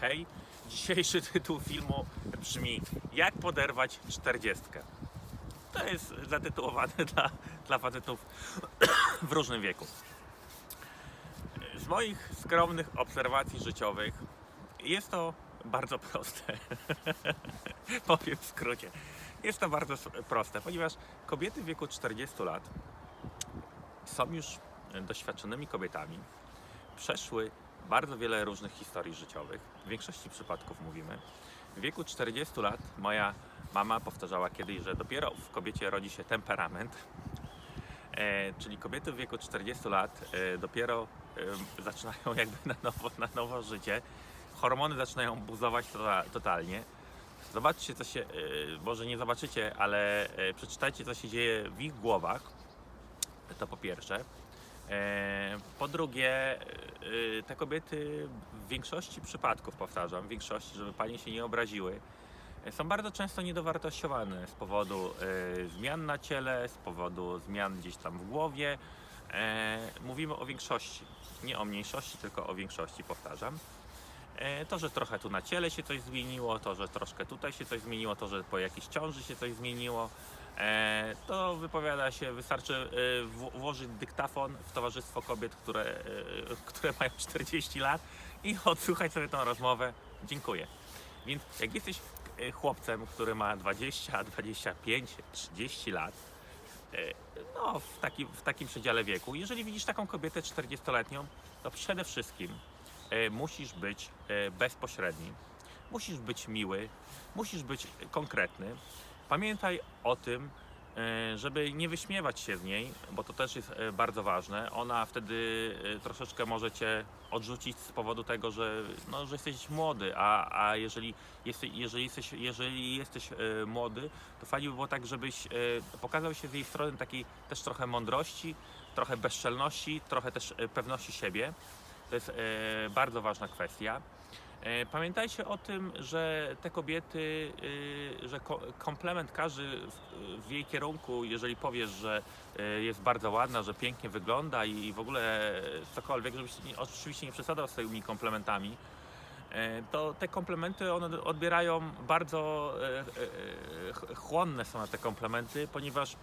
Hej, dzisiejszy tytuł filmu brzmi Jak poderwać czterdziestkę. To jest zatytułowane dla, dla facetów w różnym wieku. Z moich skromnych obserwacji życiowych jest to bardzo proste. Powiem w skrócie. Jest to bardzo proste, ponieważ kobiety w wieku 40 lat są już doświadczonymi kobietami, przeszły bardzo wiele różnych historii życiowych. W większości przypadków mówimy. W wieku 40 lat moja mama powtarzała kiedyś, że dopiero w kobiecie rodzi się temperament. E, czyli kobiety w wieku 40 lat e, dopiero e, zaczynają jakby na nowo, na nowo życie. Hormony zaczynają buzować to, totalnie. Zobaczcie, co się, e, może nie zobaczycie, ale e, przeczytajcie, co się dzieje w ich głowach. To po pierwsze. E, Po drugie, e, te kobiety w większości przypadków, powtarzam, w większości, żeby panie się nie obraziły, e, są bardzo często niedowartościowane z powodu zmian na ciele, z powodu zmian gdzieś tam w głowie. Mówimy o większości, nie o mniejszości, tylko o większości, powtarzam. To, że trochę tu na ciele się coś zmieniło, to, że troszkę tutaj się coś zmieniło, to, że po jakiejś ciąży się coś zmieniło, to wypowiada się, wystarczy e, włożyć dyktafon w towarzystwo kobiet, które, e, które mają 40 lat i odsłuchać sobie tą rozmowę. Dziękuję. Więc jak jesteś e, chłopcem, który ma 20, 25, 30 lat, e, no w, taki, w takim przedziale wieku, jeżeli widzisz taką kobietę 40-letnią, to przede wszystkim e, musisz być e, bezpośredni, musisz być miły, musisz być konkretny. Pamiętaj o tym, e, żeby nie wyśmiewać się z niej, bo to też jest e, bardzo ważne. Ona wtedy e, troszeczkę może cię odrzucić z powodu tego, że, no, że jesteś młody, a, a jeżeli, jesteś, jeżeli, jesteś, jeżeli jesteś młody, to fajnie by było tak, żebyś pokazał się z jej strony takiej też trochę mądrości, trochę bezczelności, trochę też pewności siebie. To jest bardzo ważna kwestia. E, Pamiętajcie o tym, że te kobiety, y, że ko- komplement każdy w, jej kierunku, jeżeli powiesz, że y, jest bardzo ładna, że pięknie wygląda i w ogóle cokolwiek, żebyś oczywiście nie przesadzał z tymi komplementami, e, to te komplementy one odbierają bardzo e, ch- chłonne są na te komplementy, ponieważ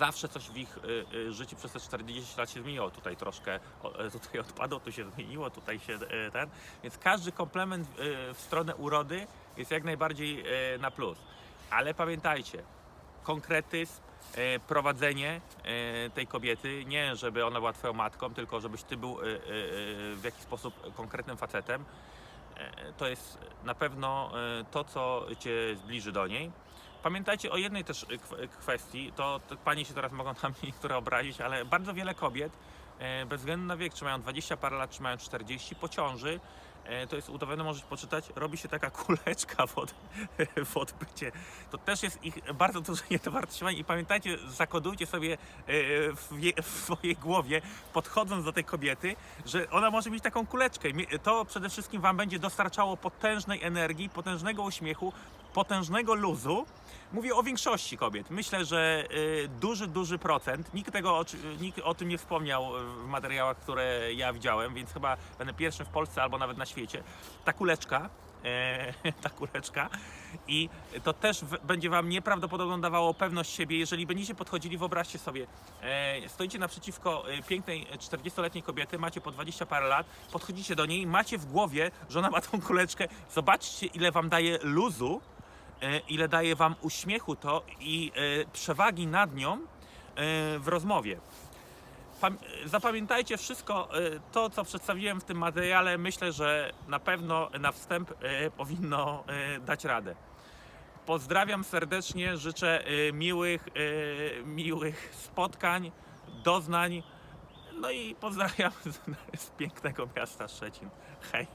zawsze coś w ich y, y, życiu przez te 40 lat się zmieniło. Tutaj troszkę e, tutaj odpadło, tu się zmieniło, tutaj się e, ten. Więc każdy komplement y, w stronę urody jest jak najbardziej e, na plus. Ale pamiętajcie, konkretyzm, prowadzenie tej kobiety, nie żeby ona była twoją matką, tylko żebyś ty był w jakiś sposób konkretnym facetem. To jest na pewno to, co cię zbliży do niej. Pamiętajcie o jednej też e, kw- kwestii, to, panie się teraz mogą tam niektóre obrazić, ale bardzo wiele kobiet, e, bez względu na wiek, czy mają 20 parę lat, czy mają 40, po ciąży, e, to jest udowodnione, możecie poczytać, robi się taka kuleczka w, od, w odbycie. To też jest ich bardzo duże niedowartościowanie i pamiętajcie, zakodujcie sobie e, w, w swojej głowie, podchodząc do tej kobiety, że ona może mieć taką kuleczkę. To przede wszystkim Wam będzie dostarczało potężnej energii, potężnego uśmiechu, potężnego luzu. Mówię o większości kobiet. Myślę, że y, duży, duży procent. Nikt tego nikt o tym nie wspomniał y, w materiałach, które ja widziałem, więc chyba będę pierwszym w Polsce albo nawet na świecie. Ta kuleczka. E, ta kuleczka i to też będzie Wam nieprawdopodobnie dawało pewność siebie, jeżeli będziecie podchodzili, wyobraźcie sobie, stoicie naprzeciwko pięknej e, 40-letniej kobiety, macie po 20 parę lat, podchodzicie do niej, macie w głowie, że ona ma tą kuleczkę, zobaczcie ile Wam daje luzu, ile daje Wam uśmiechu to i e, przewagi nad nią e, w rozmowie. Pam- zapamiętajcie wszystko e, to, co przedstawiłem w tym materiale. Myślę, że na pewno na wstęp e, powinno e, dać radę. Pozdrawiam serdecznie, życzę e, miłych, e, miłych spotkań, doznań. No i pozdrawiam z pięknego miasta Szczecin. Hej!